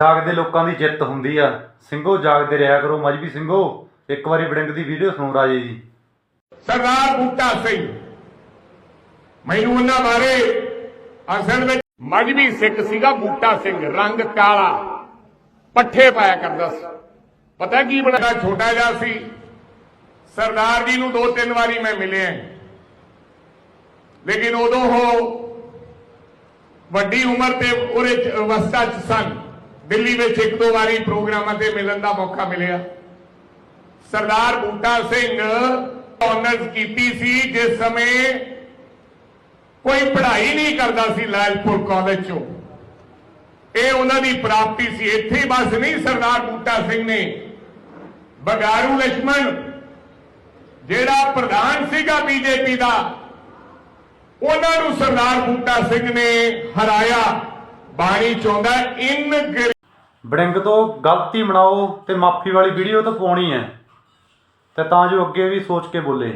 ਜਾਗਦੇ ਲੋਕਾਂ ਦੀ ਜਿੱਤ ਹੁੰਦੀ ਆ। ਸਿੰਘੋ, ਜਾਗਦੇ ਰਿਹਾ ਕਰੋ। ਮਜਬੀ ਸਿੰਘੋ, ਇੱਕ ਵਾਰੀ ਬੜਿੰਗ ਦੀ ਵੀਡੀਓ ਸੁਣੋ ਰਾਜੇ ਜੀ। ਸਰਦਾਰ ਬੂਟਾ ਸਿੰਘ, ਮੈਨੂੰ ਉਹਨਾਂ ਬਾਰੇ ਅਸਲ ਵਿੱਚ ਮਜਬੀ ਸਿੱਖ ਸੀਗਾ ਬੂਟਾ ਸਿੰਘ, ਰੰਗ ਕਾਲਾ, ਪੱਠੇ ਪਾਇਆ ਕਰਦਾ ਸੀ। ਪਤਾ ਕੀ ਬੜਾ ਛੋਟਾ ਜਿਹਾ ਸੀ? ਸਰਦਾਰ ਜੀ ਨੂੰ ਦੋ ਤਿੰਨ ਵਾਰੀ ਮੈਂ ਮਿਲਿਆ। ਲੇਕਿਨ ਉਦੋਂ ਉਹ ਵੱਡੀ ਉਮਰ ਤੇ ਉਹਦੇ ਅਵਸਥਾ ਚ ਸਨ। ਦਿੱਲੀ ਵਿੱਚ ਇੱਕ ਦੋ ਵਾਰੀ ਪ੍ਰੋਗਰਾਮਾਂ ਤੇ ਮਿਲਣ ਦਾ ਮੌਕਾ ਮਿਲਿਆ। ਸਰਦਾਰ ਬੂਟਾ ਸਿੰਘ ਆਨਰਸ ਕੀਤੀ ਸੀ, ਜਿਸ ਸਮੇਂ ਕੋਈ ਪੜ੍ਹਾਈ ਨਹੀਂ ਕਰਦਾ ਸੀ ਲਾਇਲਪੁਰ ਕਾਲਜ ਚੋਂ। ਇਹ ਉਹਨਾਂ ਦੀ ਪ੍ਰਾਪਤੀ ਸੀ। ਇੱਥੇ ਹੀ ਬਸ ਨਹੀਂ ਸਰਦਾਰ ਬੂਟਾ ਸਿੰਘ ਨੇ, ਬਗਾਰੂ ਲక్ష్ਮਣ ਜਿਹੜਾ ਪ੍ਰਧਾਨ ਸੀਗਾ ਬੀਜੇਪੀ ਦਾ, ਉਹਨਾਂ ਨੂੰ ਸਰਦਾਰ ਬੂਟਾ ਸਿੰਘ ਨੇ ਹਰਾਇਆ। ਬਾਣੀ ਚਾਹੁੰਦਾ ਇਨ ਬੜਿੰਗ ਤੋਂ ਗਲਤੀ ਬਣਾਓ ਤੇ ਮਾਫੀ ਵਾਲੀ ਵੀਡੀਓ ਤਾਂ ਪਾਉਣੀ ਹੈ। ਤੇ ਤਾਂ ਜੋ ਅੱਗੇ ਵੀ ਸੋਚ ਕੇ ਬੋਲੇ।